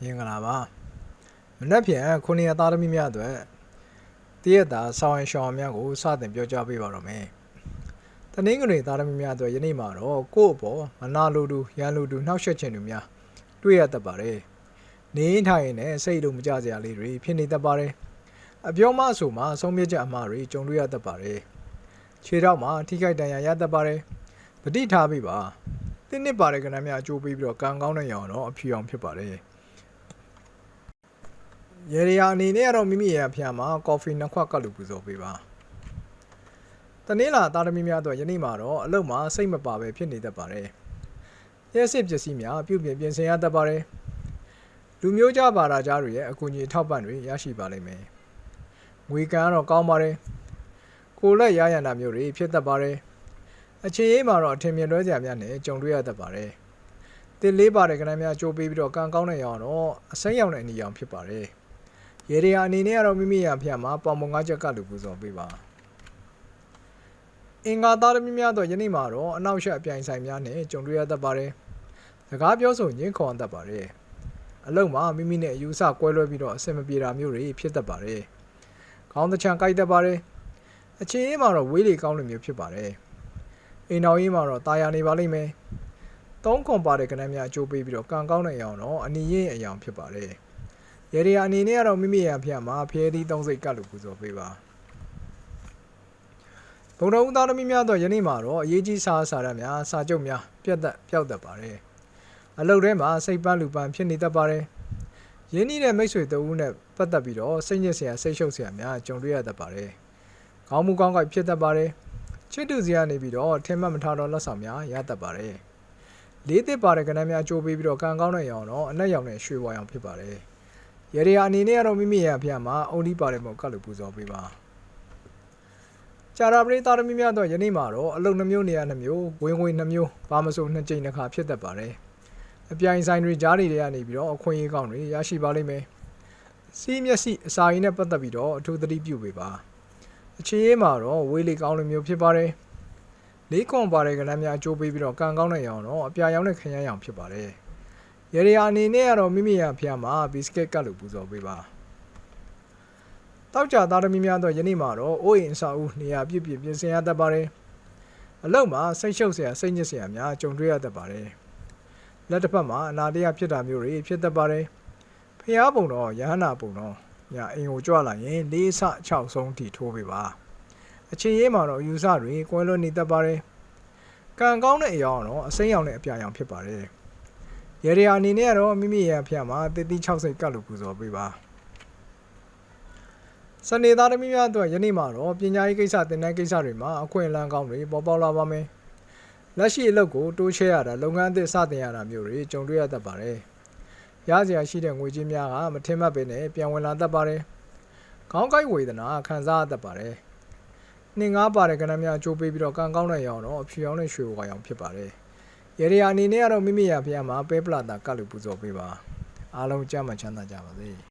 မင်္ဂလာပါမနက်ဖြန်ခုနှစ်ရက်သားသမီးများအတွက်တည့်ရက်တာဆောင်းရင်ရှောင်းများကိုစတင်ပြောကြားပေးပါတော့မယ်တနင်္ဂနွေသားသမီးများအတွက်ယနေ့မှာတော့ကိုယ့်အပေါ်မနာလိုတူရန်လိုတူနှောက်ယှက်ခြင်းတွေများတွေ့ရတတ်ပါတယ်နေထိုင်ရင်လည်းစိတ်လုံးမကြစရာလေးတွေဖြစ်နေတတ်ပါတယ်အပြောမအဆိုမှာဆုံးဖြတ်ချက်အမှားတွေကြုံတွေ့ရတတ်ပါတယ်ခြေထောက်မှာထိခိုက်ဒဏ်ရာရတတ်ပါတယ်ပဋိထားပြီးပါတင်းနစ်ပါတဲ့ကဏ္ဍများအကျိုးပေးပြီးတော့ကံကောင်းတဲ့ရောင်တော့အဖြူအောင်ဖြစ်ပါတယ် ရေရီယာအနေနဲ့ကတော့မိမိရဲ့အဖျားမှာကော်ဖီနှစ်ခွက်ကပ်လို့ပူဇော်ပေးပါတနင်္လာသားသမီးများတော့ယနေ့မှာတော့အလုပ်မှာစိတ်မပါပဲဖြစ်နေတတ်ပါတယ်ရဲစစ်ပစ္စည်းများပြုပြင်ပြင်ဆင်ရတတ်ပါတယ်လူမျိုးကြပါတာကြားတွေရဲ့အကူအညီထောက်ပံ့တွေရရှိပါလိမ့်မယ်ငွေကံကတော့ကောင်းပါတယ်ကိုယ်လက်ရရန်တာမျိုးတွေဖြစ်တတ်ပါတယ်အခြေရေးမှာတော့အထင်မြင်လွဲစရာများနဲ့ကြုံတွေ့ရတတ်ပါတယ်တင်လေးပါတဲ့ကဏ္ဍများကြိုးပေးပြီးတော့ကံကောင်းတဲ့ရောင်တော့အစိမ်းရောင်တဲ့အနီရောင်ဖြစ်ပါတယ် ရေရီယာအနေနဲ့ကတော့မိမိရဖျက်မှာပေါင်မုံငါးချက်ကလူပူဇော်ပေးပါအင်္ဂါသားသမီးများတော့ယနေ့မှာတော့အနောက်ရှက်အပြိုင်ဆိုင်များနဲ့ကြုံတွေ့ရတတ်ပါတယ်စကားပြောဆိုညင်းခေါ်တတ်ပါတယ်အလုံးမှာမိမိနဲ့အယူဆကွဲလွဲပြီးတော့အဆင်မပြေတာမျိုးတွေဖြစ်တတ်ပါတယ်ခေါင်းတချံကိုက်တတ်ပါတယ်အခြေအေးမှာတော့ဝေးလေကောင်းလိုမျိုးဖြစ်ပါတယ်အိမ်တော်ရေးမှာတော့တာယာနေပါလိမ့်မယ်သုံးခွန်ပါတဲ့ကဏ္ဍများအကျိုးပေးပြီးတော့ကံကောင်းတဲ့အရောင်တော့အနီရင်အရောင်ဖြစ်ပါတယ် ရေဒီယာအနေနဲ့ကတော့မိမိရဖျက်မှာဖျဲသီးသုံးစိတ်ကတ်လို့ပူဇော်ပေးပါဘုံတော်ဦးသားသမီးများတော့ယနေ့မှာတော့အရေးကြီးစာစာရများစာချုပ်များပြတ်သက်ပျောက်တတ်ပါတယ်အလုပ်ထဲမှာစိတ်ပန်းလူပန်းဖြစ်နေတတ်ပါတယ်ရင်းနှီးတဲ့မိတ်ဆွေတဦးနဲ့ပတ်သက်ပြီးတော့စိတ်ညစ်စရာစိတ်ရှုပ်စရာများကြုံတွေ့ရတတ်ပါတယ်ခေါင်းမူကောင်းကိုက်ဖြစ်တတ်ပါတယ်ချစ်တူစရာနေပြီးတော့ထင်မှတ်မထားတော့လက်ဆောင်များရတတ်ပါတယ်လေးသစ်ပါတဲ့ကဏ္ဍများကြိုးပေးပြီးတော့ကံကောင်းတဲ့ရောင်တော့အနက်ရောင်နဲ့ရွှေဝါရောင်ဖြစ်ပါတယ် ရေရီယာအနေနဲ့ကတော့မိမိရဲ့အဖေမှာအုံဒီပါတယ်မို့ကတ်လို့ပူဇော်ပေးပါကြာရာပရိသတ်သမီးများတော့ယနေ့မှာတော့အလုံနှမျိုးနေရာနှမျိုးဝင်ဝင်နှမျိုးဘာမဆိုနှစ်ကြိမ်တစ်ခါဖြစ်တတ်ပါတယ်အပြိုင်ဆိုင်တွေကြားတွေထဲကနေပြီးတော့အခွင့်အရေးကောင်းတွေရရှိပါလိမ့်မယ်စီးမျက်စိအစာရည်နဲ့ပတ်သက်ပြီးတော့အထူးသတိပြုပေးပါအခြေရေးမှာတော့ဝေးလေကောင်းလိုမျိုးဖြစ်ပါတယ်လေးခွန်ပါတဲ့ကဏ္ဍများအကျိုးပေးပြီးတော့ကံကောင်းတဲ့ရောင်တော့အပြာရောင်နဲ့ခရမ်းရောင်ဖြစ်ပါတယ် ရေရီယာအနေနဲ့ကတော့မိမိရဖျားမှာဘီစကစ်ကတ်လို့ပူဇော်ပေးပါတောက်ကြသားသမီးများတော့ယနေ့မှာတော့အိုးအိမ်အစာဦးနေရာပြည့်ပြည့်ပြင်ဆင်ရတတ်ပါတယ်အလုံးမှာစိတ်ရှုပ်စရာစိတ်ညစ်စရာများကြုံတွေ့ရတတ်ပါတယ်လက်တစ်ဖက်မှာအနာတရားဖြစ်တာမျိုးတွေဖြစ်တတ်ပါတယ်ဖျားပုံတော့ရဟန္တာပုံတော့ညာအိမ်ကိုကြွလာရင်လေးဆ6ဆုံးထိထိုးပေးပါအချင်းရေးမှာတော့ယူဆတွေကွဲလွဲနေတတ်ပါတယ်ကံကောင်းတဲ့အရောင်တော့အစိမ်းရောင်နဲ့အပြာရောင်ဖြစ်ပါတယ် ရေရီယာအနေနဲ့ကတော့မိမိရဲ့အဖျက်မှာတည်တည်6စိတ်ကတ်လို့ပူဇော်ပေးပါစနေသားသမီးများအတွက်ယနေ့မှာတော့ပညာရေးကိစ္စသင်တန်းကိစ္စတွေမှာအခွင့်အလမ်းကောင်းတွေပေါ်ပေါက်လာပါမယ်လက်ရှိအလုပ်ကိုတိုးချဲ့ရတာလုပ်ငန်းအသစ်စတင်ရတာမျိုးတွေကြုံတွေ့ရတတ်ပါတယ်ရစရာရှိတဲ့ငွေကြေးများကမထင်မှတ်ပဲနဲ့ပြန်ဝင်လာတတ်ပါတယ်ခေါင်းကိုက်ဝေဒနာခံစားရတတ်ပါတယ်နှင်းငါးပါတဲ့ကဏ္ဍများအကျိုးပေးပြီးတော့ကံကောင်းတဲ့ရောင်တော့အဖြူရောင်နဲ့ရွှေဝါရောင်ဖြစ်ပါတယ် ရေရီယာအနေနဲ့ကတော့မိမိရဖျားမှာပဲပလာတာကတ်လို့ပူဇော်ပေးပါအားလုံးကြမ်းမှချမ်းသာကြပါစေ